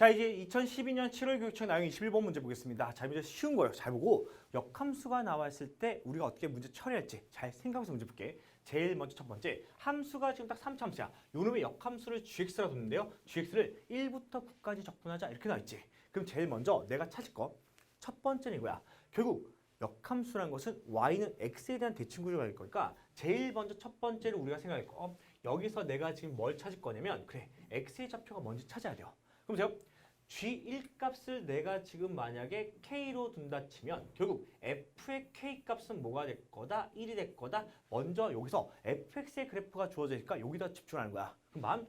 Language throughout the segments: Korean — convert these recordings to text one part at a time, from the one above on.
자 이제 2012년 7월 교육청 나용 21번 문제 보겠습니다. 자 문제 쉬운 거예요. 잘 보고 역함수가 나왔을 때 우리가 어떻게 문제 처리할지 잘 생각해서 문제 볼게. 제일 먼저 첫 번째 함수가 지금 딱 3참수야. 요놈의 역함수를 gx라고 뒀는데요. gx를 1부터 9까지 적분하자 이렇게 나와 있지. 그럼 제일 먼저 내가 찾을 거 첫 번째는 이거야. 결국 역함수란 것은 y는 x에 대한 대칭 구조가 될 거니까 제일 먼저 첫 번째로 우리가 생각할 거 어, 여기서 내가 지금 뭘 찾을 거냐면 그래 x의 좌표가 먼저 찾아야 돼요. 그럼 제가 G1 값을 내가 지금 만약에 K로 둔다 치면 결국 F의 K 값은 뭐가 될 거다? 1이 될 거다. 먼저 여기서 FX의 그래프가 주어지니까 여기다 집중하는 거야. 그럼 만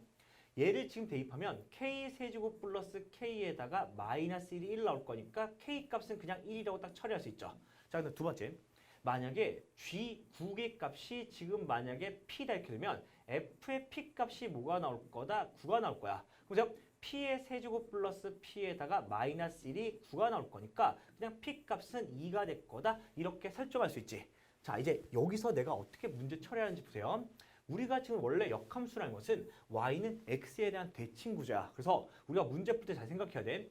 얘를 지금 대입하면 K 세제곱 플러스 K에다가 마이너스 1이 1 나올 거니까 K 값은 그냥 1이라고 딱 처리할 수 있죠. 자, 근데 두 번째. 만약에 G9의 값이 지금 만약에 P다 이렇게 되면 F의 P 값이 뭐가 나올 거다? 9가 나올 거야. 그럼 제가 P의 세제곱 플러스 P에다가 마이너스 1이 9가 나올 거니까 그냥 P 값은 2가 될 거다. 이렇게 설정할 수 있지. 자, 이제 여기서 내가 어떻게 문제 처리하는지 보세요. 우리가 지금 원래 역함수라는 것은 y는 x에 대한 대칭 구조야. 그래서 우리가 문제 풀 때 잘 생각해야 돼.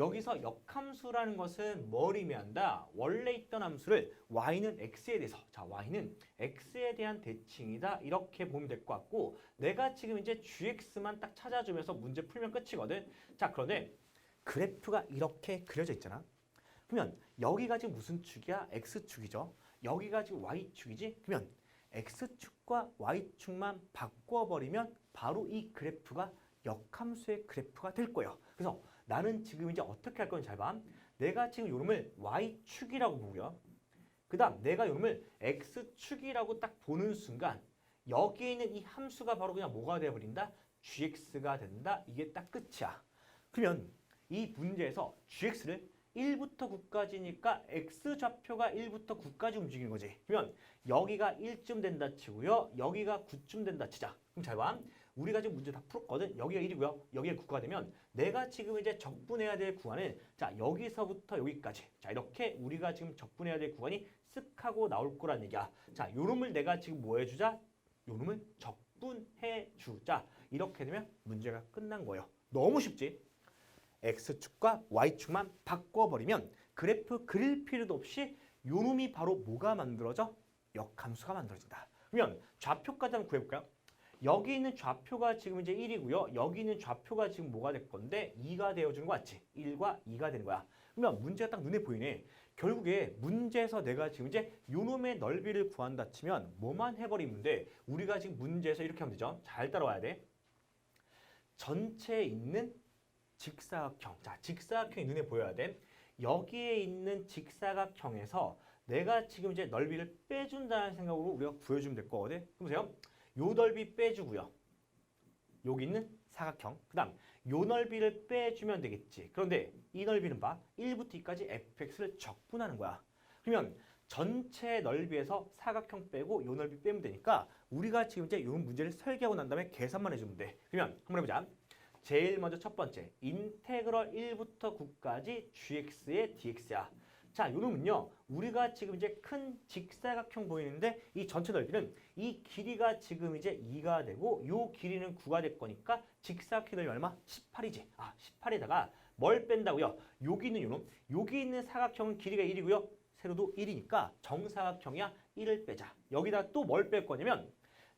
여기서 역함수라는 것은 뭘 의미한다? 원래 있던 함수를 y는 x에 대해서 자 y는 x에 대한 대칭이다 이렇게 보면 될 것 같고 내가 지금 이제 gx만 딱 찾아주면서 문제 풀면 끝이거든. 자 그런데 그래프가 이렇게 그려져 있잖아. 그러면 여기가 지금 무슨 축이야? x축이죠. 여기가 지금 y축이지? 그러면 x축과 y축만 바꿔버리면 바로 이 그래프가 역함수의 그래프가 될 거예요. 그래서 나는 지금 이제 어떻게 할 건지 잘 봐. 내가 지금 요놈을 y축이라고 보고요. 그 다음 내가 요놈을 x축이라고 딱 보는 순간 여기에 있는 이 함수가 바로 그냥 뭐가 되어버린다? gx가 된다. 이게 딱 끝이야. 그러면 이 문제에서 gx를 1부터 9까지니까 x좌표가 1부터 9까지 움직이는 거지. 그러면 여기가 1쯤 된다 치고요. 여기가 9쯤 된다 치자. 그럼 잘 봐. 우리가 지금 문제 다 풀었거든. 여기가 1이고요. 여기가 9가 되면 내가 지금 이제 적분해야 될 구간은 자 여기서부터 여기까지. 자 이렇게 우리가 지금 적분해야 될 구간이 쓱 하고 나올 거란 얘기야. 자 요놈을 내가 지금 뭐 해주자? 요놈을 적분해 주자. 이렇게 되면 문제가 끝난 거예요. 너무 쉽지? X축과 y축만 바꿔버리면 그래프 그릴 필요도 없이 요놈이 바로 뭐가 만들어져? 역함수가 만들어진다. 그러면 좌표까지 한번 구해볼까요? 여기 있는 좌표가 지금 이제 1이고요. 여기 있는 좌표가 지금 뭐가 될 건데 2가 되어주는 거 맞지? 1과 2가 되는 거야. 그러면 문제가 딱 눈에 보이네. 결국에 문제에서 내가 지금 이제 요놈의 넓이를 구한다 치면 뭐만 해버리면 돼? 우리가 지금 문제에서 이렇게 하면 되죠. 잘 따라와야 돼. 전체에 있는 직사각형. 자, 직사각형이 눈에 보여야 돼. 여기에 있는 직사각형에서 내가 지금 이제 넓이를 빼준다는 생각으로 우리가 구해주면 될 거거든. 그럼 보세요. 요 넓이 빼주고요. 여기 있는 사각형. 그 다음 요 넓이를 빼주면 되겠지. 그런데 이 넓이는 봐. 1부터 2까지 fx를 적분하는 거야. 그러면 전체 넓이에서 사각형 빼고 요 넓이 빼면 되니까 우리가 지금 이제 요 문제를 설계하고 난 다음에 계산만 해주면 돼. 그러면 한번 해보자. 제일 먼저 첫 번째 인테그럴 1부터 9까지 gx의 dx야. 자, 요 놈은요. 우리가 지금 이제 큰 직사각형 보이는데 이 전체 넓이는 이 길이가 지금 이제 2가 되고 요 길이는 9가 될 거니까 직사각형 넓이 얼마? 18이지. 아, 18에다가 뭘 뺀다고요? 여기 있는 요놈. 여기 있는 사각형은 길이가 1이고요. 세로도 1이니까 정사각형이야. 1을 빼자. 여기다 또 뭘 뺄 거냐면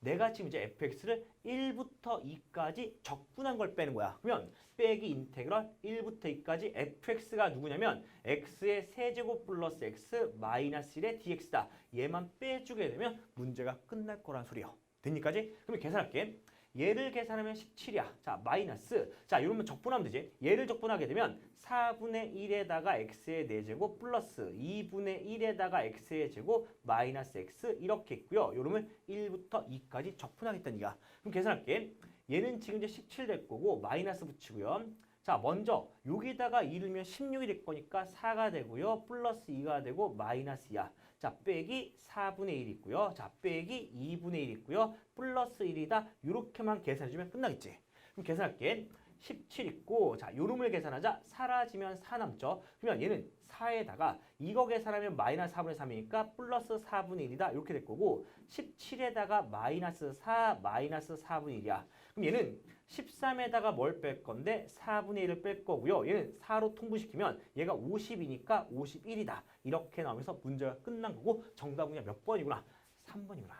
내가 지금 이제 fx를 1부터 2까지 적분한 걸 빼는 거야. 그러면 빼기 인테그럴 1부터 2까지 fx가 누구냐면 x의 세제곱 플러스 x 마이너스 1의 dx다. 얘만 빼주게 되면 문제가 끝날 거란 소리요. 됐니까지? 그러면 계산할게. 얘를 계산하면 17이야. 자, 마이너스. 자, 이러면 적분하면 되지. 얘를 적분하게 되면 4분의 1에다가 x의 4제곱 플러스 2분의 1에다가 x의 제곱 마이너스 x 이렇게 있고요. 이러면 1부터 2까지 적분하겠다는 얘기야. 그럼 계산할게. 얘는 지금 이제 17 될 거고 마이너스 붙이고요. 자, 먼저 여기다가 2를 면 16이 될 거니까 4가 되고요. 플러스 2가 되고 마이너스 2야. 자, 빼기 4분의 1 있고요. 자, 빼기 2분의 1 있고요. 플러스 1이다. 이렇게만 계산해주면 끝나겠지. 그럼 계산할게. 17 있고 자 요름을 계산하자 사라지면 4 남죠. 그러면 얘는 4에다가 이거 계산하면 마이너스 4분의 3이니까 플러스 4분의 1이다 이렇게 될 거고 17에다가 마이너스 4 마이너스 4분의 1이야. 그럼 얘는 13에다가 뭘 뺄 건데 4분의 1을 뺄 거고요. 얘는 4로 통분시키면 얘가 50이니까 51이다. 이렇게 나오면서 문제가 끝난 거고 정답은 그냥 몇 번이구나? 3번이구나.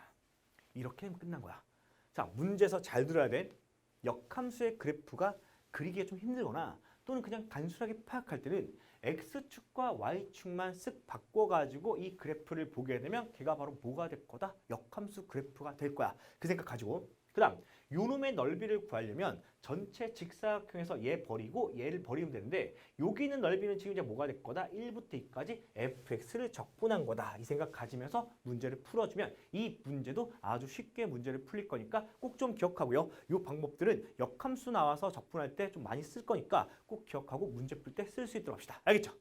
이렇게 끝난 거야. 자, 문제에서 잘 들어야 돼. 역함수의 그래프가 그리기가 좀 힘들거나 또는 그냥 단순하게 파악할 때는 x축과 y축만 쓱 바꿔가지고 이 그래프를 보게 되면 걔가 바로 뭐가 될 거다? 역함수 그래프가 될 거야. 그 생각 가지고 그 다음 요놈의 넓이를 구하려면 전체 직사각형에서 얘 버리고 얘를 버리면 되는데 여기 있는 넓이는 지금 이제 뭐가 될 거다? 1부터 2까지 fx를 적분한 거다. 이 생각 가지면서 문제를 풀어주면 이 문제도 아주 쉽게 문제를 풀릴 거니까 꼭 좀 기억하고요. 이 방법들은 역함수 나와서 적분할 때 좀 많이 쓸 거니까 꼭 기억하고 문제 풀 때 쓸 수 있도록 합시다. 알겠죠?